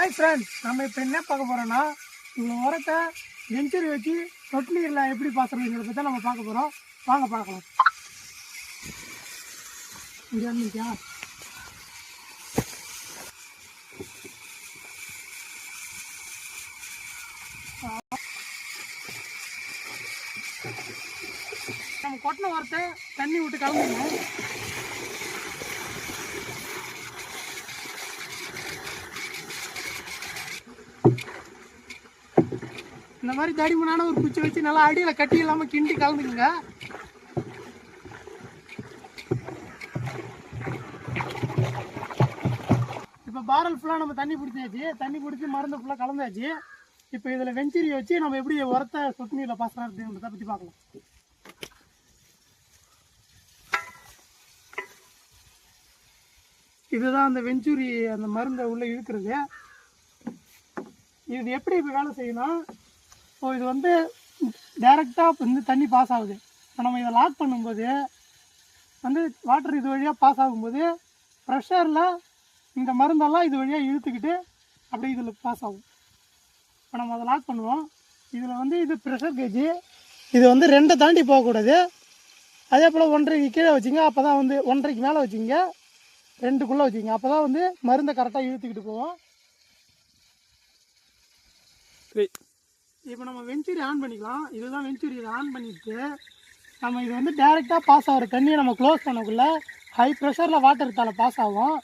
Hi friends நம்ம இப்போ என்ன பார்க்க போகிறோன்னா இவ்வளோ உரத்தை வெஞ்சரி வச்சு சொட்டு நீரில் எப்படி பாசுறதுங்கிறத பற்றி நம்ம பார்க்க போகிறோம் வாங்க பார்க்கலாம். இங்கே இருந்துச்சா நம்ம கொட்டின உரத்தை தண்ணி விட்டு கலந்துங்க இந்த மாதிரி தடிமனான ஒரு குச்சி வச்சு நல்லா அடியில் கட்டி இல்லாமல் கிண்டி கலந்துக்குங்க. இப்போ பாரல் ஃபுல்லாக நம்ம தண்ணி பிடிச்சாச்சு. தண்ணி பிடிச்சி மருந்து ஃபுல்லாக கலந்தாச்சு. இப்போ இதில் வெஞ்சரியை வச்சு நம்ம எப்படி உரத்தை சொட்டு நீரில் பாசுறதுன்றதை பற்றி பார்க்கலாம். இதுதான் அந்த வெஞ்சூரி அந்த மருந்தை உள்ளே இழுக்கிறது. இது எப்படி இப்போ வேலை செய்யணும் ஸோ இது வந்து டைரெக்டாக வந்து தண்ணி பாஸ் ஆகுது. இப்போ நம்ம இதை லாக் பண்ணும்போது வந்து வாட்டர் இது வழியாக பாஸ் ஆகும்போது ப்ரெஷரில் இந்த மருந்தெல்லாம் இது வழியாக இழுத்துக்கிட்டு அப்படியே இதில் பாஸ் ஆகும். இப்போ நம்ம அதை லாக் பண்ணுவோம். இதில் வந்து இது ப்ரெஷர் கேஜி இது வந்து ரெண்டை தாண்டி போகக்கூடாது. அதே போல் ஒன்றரைக்கு கீழே வச்சுங்க அப்போ தான் வந்து ஒன்றரைக்கு மேலே வச்சுங்க ரெண்டுக்குள்ளே வச்சுங்க. அப்போ தான் வந்து மருந்தை கரெக்டாக இழுத்துக்கிட்டு போவோம். இப்போ நம்ம வெஞ்சூரி ஆன் பண்ணிக்கலாம். இதுதான் வெஞ்சூரி இதை ஆன் பண்ணிட்டு நம்ம இது வந்து டேரெக்டாக பாஸ் ஆகிற தண்ணியை நம்ம க்ளோஸ் பண்ணக்குள்ளே ஹை ப்ரெஷரில் வாட்டர் தால பாஸ் ஆகும்.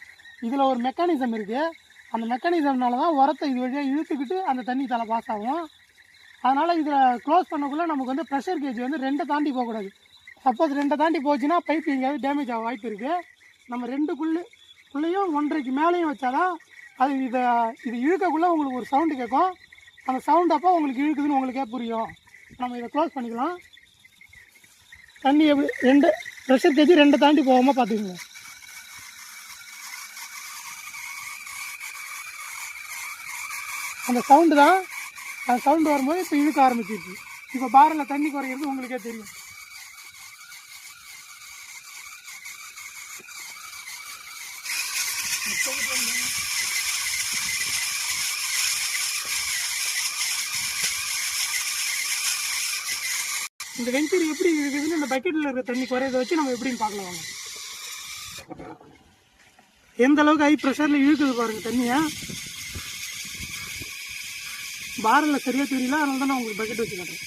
இதில் ஒரு மெக்கானிசம் இருக்குது அந்த மெக்கானிசம்னால தான் உரத்தை இது வழியாக இழுத்துக்கிட்டு அந்த தண்ணி தலை பாஸ் ஆகும். அதனால் இதில் க்ளோஸ் பண்ணக்குள்ளே நமக்கு வந்து ப்ரெஷர் கேஜ் வந்து ரெண்டை தாண்டி போகக்கூடாது. சப்போஸ் ரெண்டை தாண்டி போச்சுன்னா பைப் எங்கேயாவது டேமேஜ் ஆக வாய்ப்பு இருக்குது நம்ம ரெண்டுக்குள்ளே குள்ளேயும் ஒன்றரைக்கு மேலேயும் வச்சாதான் அது இதை இது இழுக்கக்குள்ளே உங்களுக்கு ஒரு சவுண்டு கேட்கும். அந்த சவுண்ட் அப்போ உங்களுக்கு இழுக்குதுன்னு உங்களுக்கே புரியும். நம்ம இதை க்ளோஸ் பண்ணிக்கலாம். தண்ணி எப்படி ரெண்டு ப்ரெஷர் கேஜி ரெண்டை தாண்டி போகாமல் பார்த்துக்கோங்க. அந்த சவுண்டு தான் அந்த சவுண்டு வரும்போது இப்போ இழுக்க ஆரம்பிச்சிருச்சு. இப்போ பாரில் தண்ணி குறையிறது உங்களுக்கே தெரியும். இந்த வெஞ்சரி எப்படி இருக்குதுன்னு இந்த பக்கெட்டில் இருக்கிற தண்ணி குறையதை வச்சு நம்ம எப்படின்னு பார்க்கலாம் வாங்க. எந்த அளவுக்கு ஹை ப்ரெஷரில் இழுக்குது பாருங்கள் தண்ணியை. பாரில் சரியாக தெரியல அதனால தான் நான் உங்களுக்கு பக்கெட் வச்சு காட்டுறேன்.